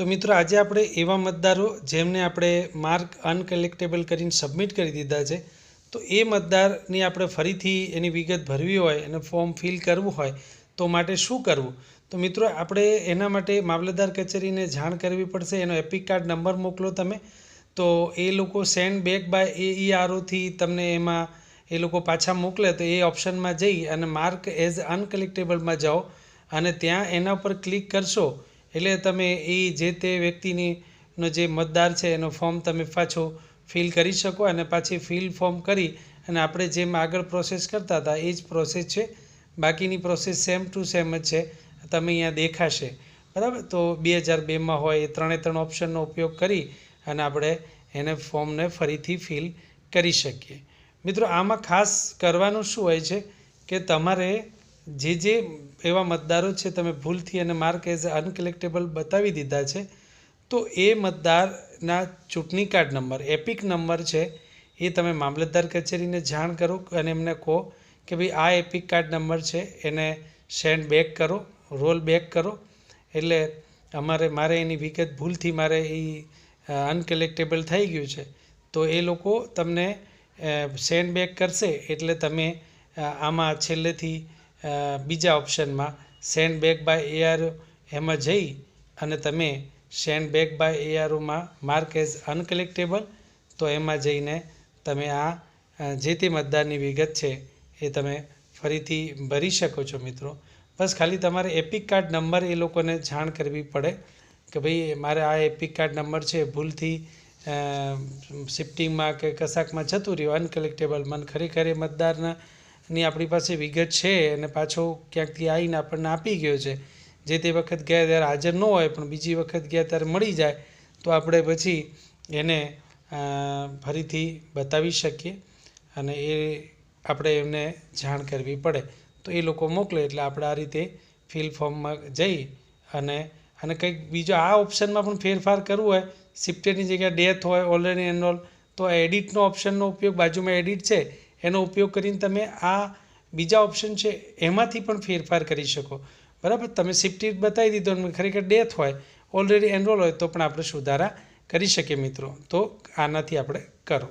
તો મિત્રો આજે આપણે એવા મતદારો જેમને આપણે માર્ક અનકલેક્ટેબલ કરીને સબમિટ કરી દીધા છે, તો એ મતદારની આપણે ફરીથી એની વિગત ભરવી હોય અને ફોર્મ ફિલ કરવું હોય તો માટે શું કરવું? તો મિત્રો આપણે એના માટે મામલતદાર કચેરીને જાણ કરવી પડશે, એનો એપિક કાર્ડ નંબર મોકલો તમે. તો એ લોકો send back by A E આરઓથી તમને એમાં એ લોકો પાછા મોકલે, તો એ ઓપ્શનમાં જઈ અને માર્ક એઝ અનકલેક્ટેબલમાં જાઓ અને ત્યાં એના ઉપર ક્લિક કરશો એટલે તમે એ જે તે વ્યક્તિની નો જે મતદાર છે, એનો ફોર્મ તમે પાછો ફિલ કરી શકો અને પાછી ફિલ ફોર્મ કરી અને આપણે જેમ આગળ પ્રોસેસ કરતા હતા, એ જ પ્રોસેસ છે. બાકીની પ્રોસેસ સેમ ટુ સેમ જ છે. તમે અહીંયા દેખાશે. બરાબર? તો બે હજાર બેમાં હોય એ ત્રણે ત્રણ ઓપ્શનનો ઉપયોગ કરી અને આપણે એને ફોર્મને ફરીથી ફિલ કરી શકીએ. મિત્રો, આમાં ખાસ કરવાનું શું હોય છે કે તમારે જે જે એવા મતદારો છે તમે ભૂલથી અને માર્ક એઝ અનકલેક્ટેબલ બતાવી દીધા છે, તો એ મતદારના ચૂંટણી કાર્ડ નંબર, એપિક નંબર છે, એ તમે મામલતદાર કચેરીને જાણ કરો અને એમને કહો કે ભાઈ આ એપિક કાર્ડ નંબર છે, એને સેન્ડ બેક કરો, રોલ બેક કરો. એટલે અમારે, મારે એની વિગત ભૂલથી મારે એ અનકલેક્ટેબલ થઈ ગયું છે. તો એ લોકો તમને સેન્ડ બેક કરશે એટલે તમે આમાં છેલ્લેથી બીજા ઓપ્શનમાં સેન્ડ બેક બાય એઆર એમાં જઈ અને તમે સેન્ડ બેક બાય એઆરઓમાં માર્ક એઝ અનકલેક્ટેબલ તો એમાં જઈને તમે આ જે તે મતદારની વિગત છે એ તમે ફરીથી ભરી શકો છો મિત્રો. બસ ખાલી તમારે એપિક કાર્ડ નંબર એ લોકોને જાણ કરવી પડે કે ભાઈ મારે આ એપિક કાર્ડ નંબર છે, ભૂલથી શિફ્ટિંગમાં કે કશાકમાં જતું રહ્યું અનકલેક્ટેબલ મને ખરેખર એ મતદારના ની આપણી પાસે વિગત છે અને પાછો ક્યાંકથી આવીને આપણને આપી ગયો છે. જે તે વખત ગયા ત્યારે હાજર ન હોય, પણ બીજી વખત ગયા ત્યારે મળી જાય, તો આપણે પછી એને ફરીથી બતાવી શકીએ અને એ આપણે એમને જાણ કરવી પડે. તો એ લોકો મોકલે એટલે આપણે આ રીતે ફિલ ફોર્મમાં જઈ અને અને કંઈક બીજો આ ઓપ્શનમાં પણ ફેરફાર કરવો હોય શિફ્ટેડની જગ્યાએ ડેથ હોય, ઓલરેડી એનરોલ, તો એડિટનો ઓપ્શનનો ઉપયોગ બાજુમાં એડિટ છે એનો ઉપયોગ કરીને તમે આ બીજા ઓપ્શન છે, એમાંથી પણ ફેરફાર કરી શકો. બરાબર? તમે સિફ્ટી બતાવી દીધો અને ખરેખર ડેથ હોય ઓલરેડી એનરોલ હોય, તો પણ આપણે સુધારા કરી શકીએ મિત્રો. તો આનાથી આપણે કરો.